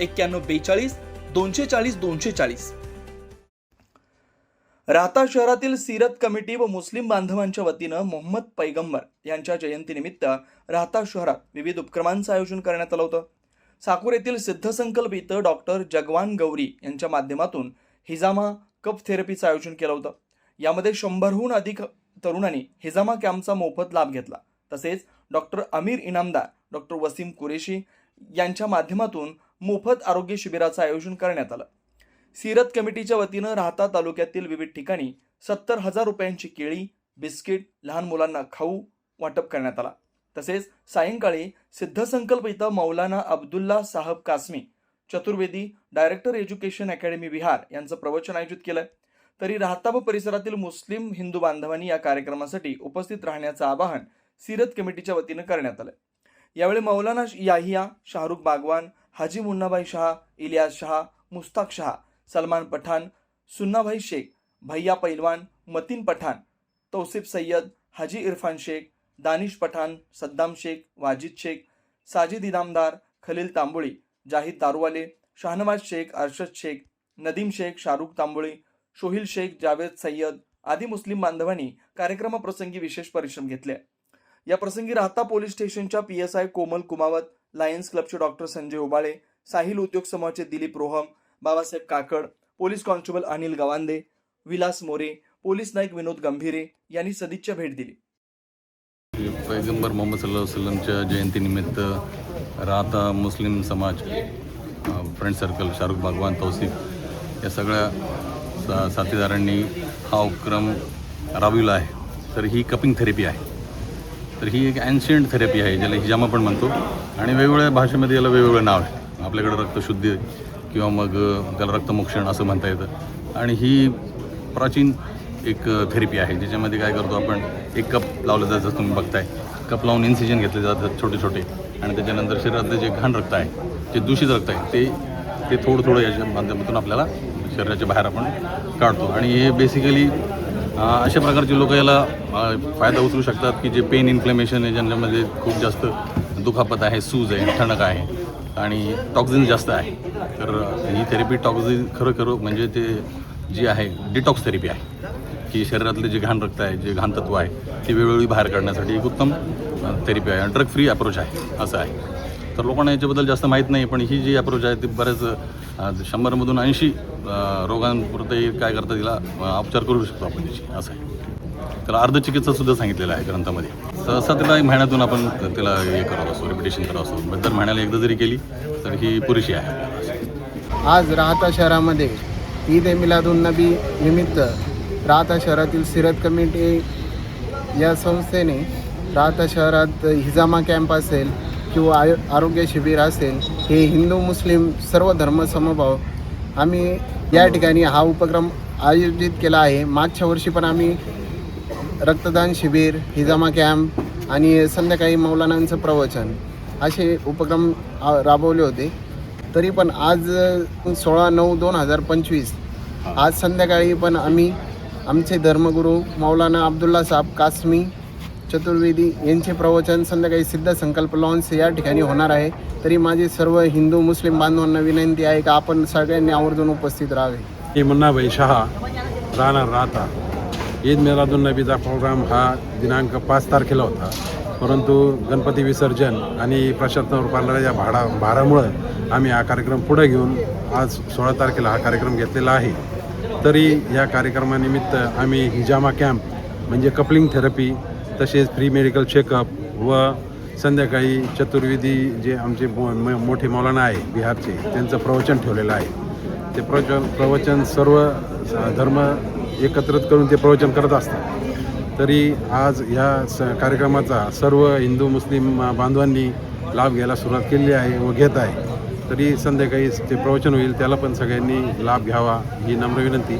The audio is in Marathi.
एक्क्याण्णव बेचाळीस दोनशे चाळीस दोनशे चाळीस राहता शहरातील सीरत कमिटी व मुस्लिम बांधवांच्या वतीनं मोहम्मद पैगंबर यांच्या जयंतीनिमित्त राहता शहरात विविध उपक्रमांचं आयोजन करण्यात आलं होतं. साकूर येथील सिद्धसंकल्प इथं डॉक्टर जगवान गौरी यांच्या माध्यमातून हिजामा कप थेरपीचं आयोजन केलं होतं. यामध्ये शंभरहून अधिक तरुणांनी हिजामा कॅम्पचा मोफत लाभ घेतला. तसेच डॉक्टर अमीर इनामदार डॉक्टर वसीम कुरेशी यांच्या माध्यमातून मोफत आरोग्य शिबिराचं आयोजन करण्यात आलं. सीरत कमिटीच्या वतीनं राहता तालुक्यातील विविध ठिकाणी सत्तर हजार रुपयांची केळी बिस्किट लहान मुलांना खाऊ वाटप करण्यात आला. तसेच सायंकाळी सिद्धसंकल्प इथं Maulana Abdullah Sahab Qasmi Chaturvedi director education academy Vihar यांचं प्रवचन आयोजित केलं. तरी राहता व परिसरातील मुस्लिम हिंदू बांधवांनी या कार्यक्रमासाठी उपस्थित राहण्याचं आवाहन सीरत कमिटीच्या वतीनं करण्यात आलं. यावेळी मौलाना याहिया शाहरुख बागवान हाजी मुन्नाभाई शहा इलियास शहा मुस्ताक शहा सलमान पठाण सुन्नाभाई शेख भैया पैलवान मतीन पठाण तौसिफ सय्यद हाजी इरफान शेख दानिश पठाण सद्दाम शेख वाजिद शेख साजिद इनामदार खलील तांबोळी जाहीद दारुवाले शाहनवाज शेख अरशद शेख नदीम शेख शाहरुख तांबोळी शोहिल शेख जावेद सय्यद आदी मुस्लिम बांधवांनी कार्यक्रमाप्रसंगी विशेष परिश्रम घेतले. या प्रसंगी राहता पोलीस स्टेशनच्या P S I Komal Kumawat Lions क्लबचे डॉक्टर संजय उबाळे साहिल उद्योग समूहाचे Dilip Rohom Babasaheb Kakad police constable Anil Gavande Vilas More police Naik Vinod Gambhire यांनी सदिच्छा भेट दिली. पैगंबर मोहम्मद सल्ला वसलमच्या जयंतीनिमित्त राहता मुस्लिम समाज फ्रेंड सर्कल शाहरुख भगवान तौसिफ या सगळ्या सा साथीदारांनी हा उपक्रम राबविला आहे. तर ही कपिंग थेरपी आहे. तर ही एक अँशियंट थेरपी आहे ज्याला हिजामा पण म्हणतो. आणि वेगवेगळ्या भाषेमध्ये याला वेगवेगळं नाव आहे. आपल्याकडं रक्तशुद्धी किंवा मग त्याला रक्तमोक्षण असं म्हणता येतं. आणि ही प्राचीन एक थेरपी आहे ज्याच्यामध्ये काय करतो आपण एक कप लावलं जातं तुम्ही बघताय. कप लावून इन्सिजन घेतले जातात छोटे छोटे आणि त्याच्यानंतर शरीरातलं जे घाण रक्त आहे जे दूषित रक्त आहे ते ते थोडं थोडं याच्या माध्यमातून आपल्याला शरीराच्या बाहेर आपण काढतो. आणि हे बेसिकली अशा प्रकारचे लोक याला फायदा उचलू शकतात की जे पेन इन्फ्लेमेशन आहे ज्यांच्यामध्ये खूप जास्त दुखापत आहे सूज आहे ठणक आहे आणि टॉक्झिन जास्त आहे. तर ही थेरपी टॉक्झिन खरं खरं म्हणजे ते जी आहे डिटॉक्स थेरपी आहे. की शरीरातले जे घाण रक्त आहे जे घाण तत्व आहे ते वेळोवेळी बाहेर काढण्यासाठी एक उत्तम थेरपी आहे. आणि ड्रग फ्री अप्रोच आहे असं आहे. तर लोकांना याच्याबद्दल जास्त माहीत नाही पण ही जी अप्रोच आहे ती बऱ्याच शंभरमधून ऐंशी रोगांपुरते काय करता तिला उपचार करू शकतो आपण त्याची असं आहे. त्याला अर्धचिकित्सासुद्धा सांगितलेलं आहे ग्रंथामध्ये. सहसा तिला एक महिन्यातून आपण त्याला हे करत असतो रिपिटेशन करत असतो. दर महिन्याला एकदा जरी केली तर ही पुरेशी आहे. आज राहता शहरामध्ये ईद ए मिलादुन्नबी निमित्त राहता शहरातील सिरत कमिटी या संस्थेने राहता शहरात हिजामा कॅम्प असेल किंवा आयो आरोग्य शिबिर असेल हे हिंदू मुस्लिम सर्व धर्म समभाव आम्ही या ठिकाणी हा उपक्रम आयोजित केला आहे. मागच्या वर्षी पण आम्ही रक्तदान शिबिर हिजामा कॅम्प आणि संध्याकाळी मौलानांचं प्रवचन असे उपक्रम राबवले होते. तरी पण आज सोळा नऊ दोन हजार पंचवीस आज संध्याकाळी पण आम्ही आमचे धर्मगुरू मौलाना अब्दुल्ला साहब कासमी चतुर्वेदी यांचे प्रवचन संध्याकाळी सिद्ध संकल्प लॉन्स या ठिकाणी होणार आहे. तरी माझी सर्व हिंदू मुस्लिम बांधवांना विनंती आहे की आपण सगळ्यांनी आवर्जून उपस्थित राहावे. मी मुन्नाभाई शहा राहणार राहता. ईद मिलादुलनबीचा प्रोग्राम हा दिनांक पाच तारखेला होता. परंतु गणपती विसर्जन आणि प्रशासनावर पाडणाऱ्या भाडा भारामुळं आम्ही हा कार्यक्रम पुढे घेऊन आज सोळा तारखेला हा कार्यक्रम घेतलेला आहे. तरी या कार्यक्रमानिमित्त आम्ही हिजामा कॅम्प म्हणजे कपलिंग थेरपी तसेच फ्री मेडिकल चेकअप व संध्याकाळी चतुर्विधी जे आमचे मो म- मोठे मौलाना आहे बिहारचे त्यांचं प्रवचन ठेवलेलं आहे. ते प्रवचन प्रवचन सर्व स- धर्म एकत्रित करून ते प्रवचन करत असतात. तरी आज ह्या स कार्यक्रमाचा सर्व हिंदू मुस्लिम बांधवांनी लाभ घ्यायला सुरुवात केलेली आहे व घेत आहे. तरी संध्याकाळी ते प्रवचन होईल त्याला पण सगळ्यांनी लाभ घ्यावा ही नम्र विनंती.